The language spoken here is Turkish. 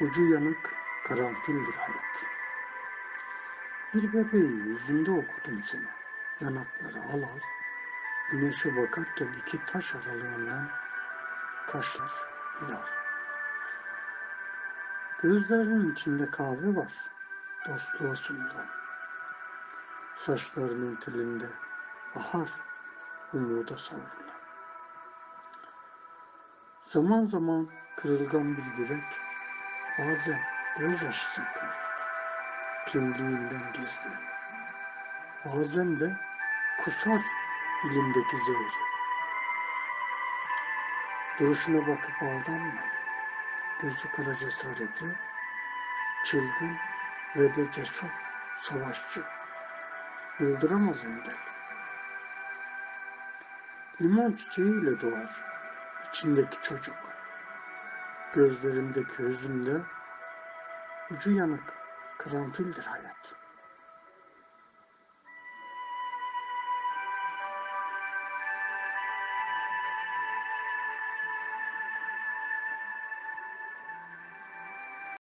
Ucu yanık karanfildir hayat. Bir bebeğin yüzünde okudum seni. Yanakları al al. Güneşe bakarken iki taş aralığından kaşlar hilal. Gözlerinin içinde kahve var. Dostluğa sunulan. Saçlarının telinde bahar umuda savrulan. Zaman zaman kırılgan bir yürek bazen gözyaşı saklar kimliğinden gizli. Bazen de kusar dilindeki zehri. Duruşuna bakıp aldanma. Gözü kara cesareti, çılgın ve de cesur savaşçı. Yıldıramaz engel. Limon çiçeğiyle doğar içindeki çocuk. Gözlerindeki hüzünde ucu yanık karanfildir hayat.